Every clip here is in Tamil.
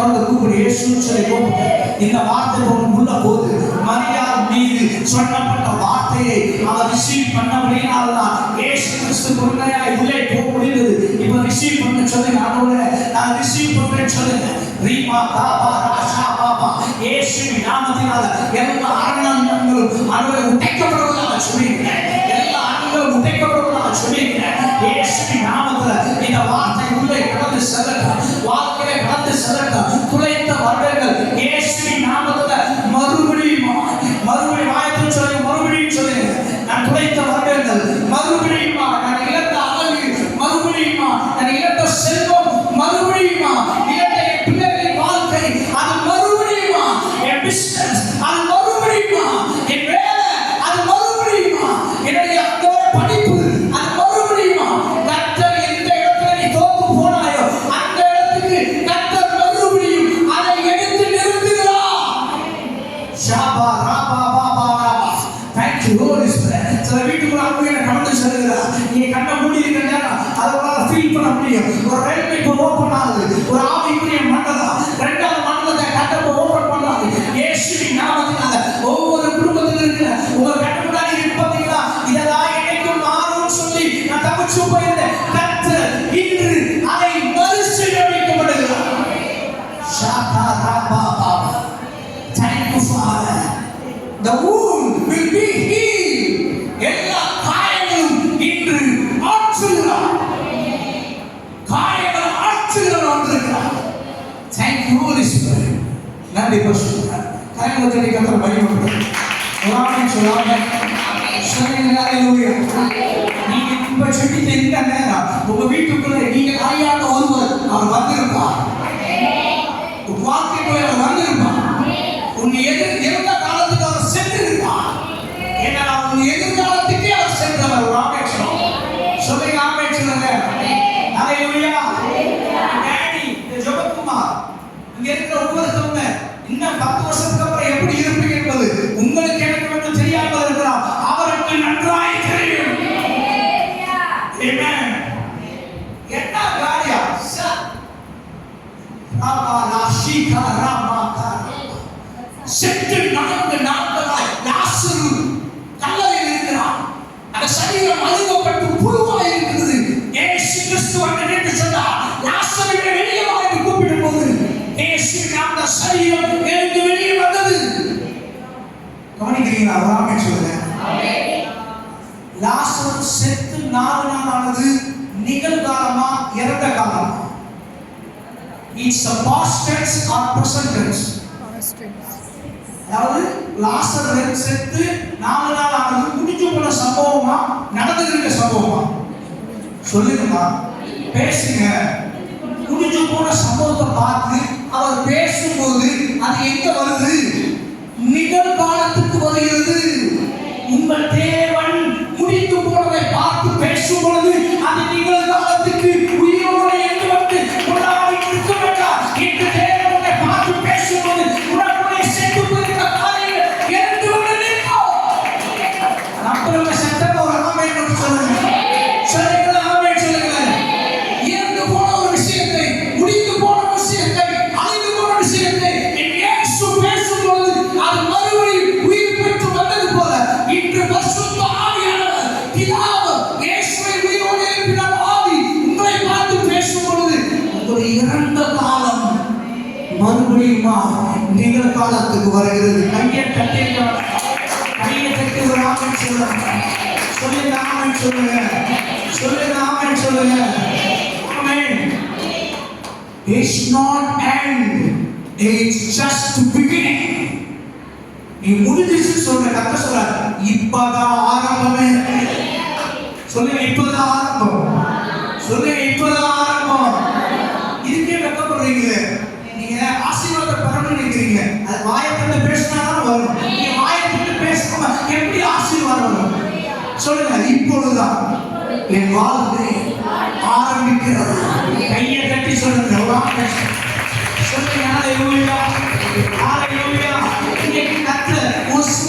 திறந்து கூப்பிடு இயேசுன்னு சொல்லி கூப்பிடு இந்த வார்த்தை உள்ள போது மரியாள் மீது சொல்லப்பட்ட வார்த்தையை அவர் ரிசீவ் பண்ணபடியால் தான் இயேசு கிறிஸ்து உண்மையாய் உள்ளே போக முடிந்தது. இப்போ ரிசீவ் பண்ண சொல்லுங்க ஆண்டவரே நான் ரிசீவ் பண்றேன்னு சொல்லுங்க. ரீமா பாபா ராஷா பாபா இயேசு நாமத்தினால எல்லா அரணங்களும் ஆண்டவரை சில வீட்டுக்குள்ள அப்படியே கடந்து செல்லுகிறா நீங்க கண்ண மூடி இருக்க அதை உங்களால ஃபீல் பண்ண முடியும். ஒரு ரயில்வே இப்போ ஓப்பன் ஆகுது. ஒரு The wound will be healed. எல்லா காயங்களும் இன்று ஆற்றுகிறார். காயங்கள் ஆற்றுகிறார் வந்திருக்கிறார் Thank you, Holy Spirit. நன்றி பசுத்தார் கரங்களை தட்டி கத்திர சொல்லாம நீங்க இப்ப செடித்த இந்த நேரம் உங்க வீட்டுக்குள்ள நீங்க அறியாத ஒருவர் அவர் வந்திருப்பார். உன் வந்திருப்பார். உன் ராமா ராஷிகா செத்து நான்கு நாட்களாய் லாசரு கல்லறையில் இருக்கிறான் அந்த சரீரம் அழுகப்பட்டு புழுவாய் இருக்கிறது ஏசு கிறிஸ்து அங்கே நின்று சொன்னார் வெளியே வா என்று கூப்பிடும் போது ஏசு அந்த சரீரம் எழுந்து வெளியே வந்தது கவனிக்கிறீங்களா ராமே சொல்லுங்க லாசர் செத்து நாலு நாள் ஆனது நிகழ்காலமா இறந்த காலமா it's a past tense or present tense. அதாவது லாசர் செத்து நாலு நாள் ஆனது முடிஞ்சு போன சம்பவமா நடந்துகிட்ட சம்பவமா? சொல்லுங்கம்மா. பேசுங்க. மறுபடியுமா நிகழ்காலத்துக்கு வருகிறது. கையை தட்டியிருக்கிறார் கையை தட்டி சொல்லுங்க. சொல்லுங்க ஆமன் சொல்லுங்க. சொல்லுங்க ஆமன் சொல்லுங்க. ஆமென் It's not end. It's just beginning. நீ முடிஞ்சிச்சு சொல்ற கத்த சொல்ற இப்பதான் ஆரம்பமே. சொல்லுங்க இப்பதான் ஆரம்பம். சொல்லுங்க இப்பதான் என் வாழ்க்கை ஆரம்பிக்கிறது. கையை கட்டி சொல்லுங்க ஒரு ஆமென்.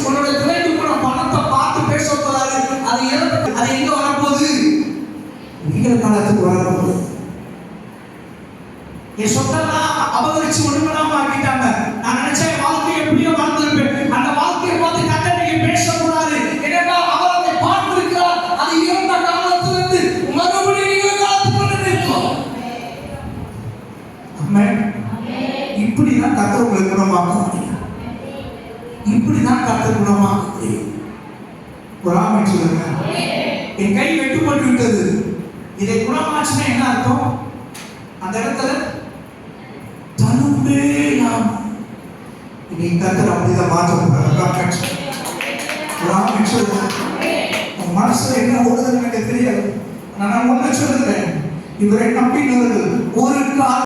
உன்னோட போன பணத்தை பார்த்து பேச போறாரு. அது எங்க அது எங்க வரப்போகுது? காலத்துக்கு வரப்போகுது. இப்படிதான் கத்த உங்களை குணமாக்க முடியும் இப்படிதான் கத்த குணமாக்க முடியும் சொல்லுங்க என் கை வெட்டுப்பட்டு விட்டது இதை குணமாச்சுன்னா என்ன அர்த்தம்? அந்த இடத்துல தனும்பே நாம் இனி கத்தர் அப்படிதான் மாற்ற போறாங்க ஒரு சொல்லுங்க உன் மனசுல என்ன ஓடுதுன்னு எனக்கு தெரியாது. ஆனா நான் ஒண்ணு சொல்லுறேன் இவரை நம்பினவர்கள் ஒரு கால